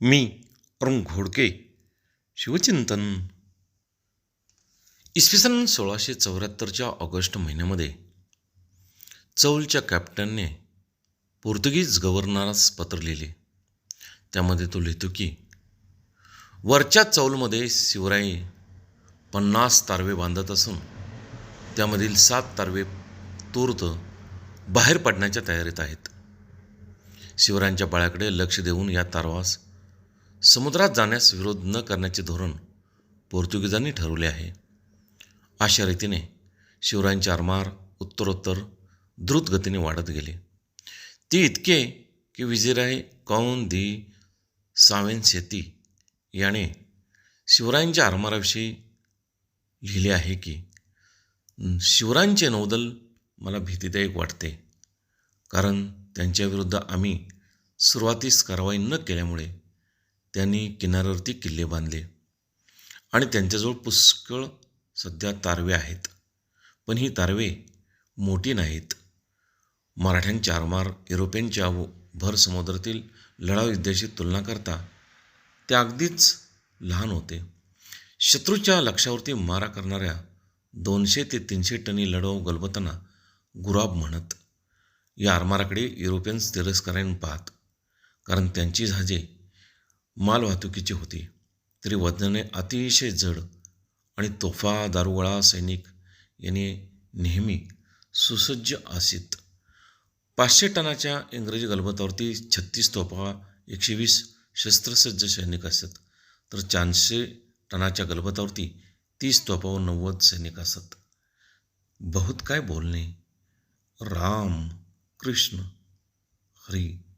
मी अरुण घोडके शिवचिंतन. इसवी सन सोळाशे चौऱ्याहत्तरच्या ऑगस्ट महिन्यामध्ये चौलच्या कॅप्टनने पोर्तुगीज गव्हर्नरास पत्र लिहिले. त्यामध्ये तो लिहितो की वरच्या चौलमध्ये शिवराई पन्नास तारवे बांधत असून त्यामधील सात तारवे तूर्त बाहेर पडण्याच्या तयारीत आहेत. शिवरायांच्या पाळ्याकडे लक्ष देऊन या तारवास समुद्रात जाण्यास विरोध न करण्याचे धोरण पोर्तुगीजांनी ठरवले आहे. अशा रीतीने शिवरायांचे आरमार उत्तरोत्तर द्रुत गतीने वाढत गेले. ती इतके की विजयराय कौन दी सावेन शेती याने शिवरायांच्या आरमाराविषयी लिहिले आहे की शिवरायांचे नौदल मला भीतीदायक वाटते कारण त्यांच्याविरुद्ध आम्ही सुरुवातीस कारवाई न केल्यामुळे त्यांनी किनाऱ्यावरती किल्ले बांधले. आणि त्यांच्याजवळ पुष्कळ सध्या तारवे आहेत. पण ही तारवे मोठी नाहीत. मराठ्यांच्या आरमार युरोपियनच्या व भर समुद्रातील लढाऊ युद्धाशी तुलना करता ते अगदीच लहान होते. शत्रूच्या लक्षावरती मारा करणाऱ्या दोनशे ते तीनशे टनी लढाऊ गलबतांना गुराब म्हणत या आरमाराकडे युरोपियन्स तिरस्काराने पाहत कारण त्यांची जहाजे मालवाहतुकीची होती. तरी वजनाने अतिशय जड आणि तोफा दारुगोळा सैनिक यांनी नेहमी सुसज्ज आसीत. पाचशे टनाच्या इंग्रजी गलबतावरती छत्तीस तोफा एकशे वीस शस्त्रसज्ज सैनिक असत तर चारशे टनाच्या गलबतावरती तीस तोफा व नव्वद सैनिक असत बहुत काय बोलणे? राम कृष्ण हरी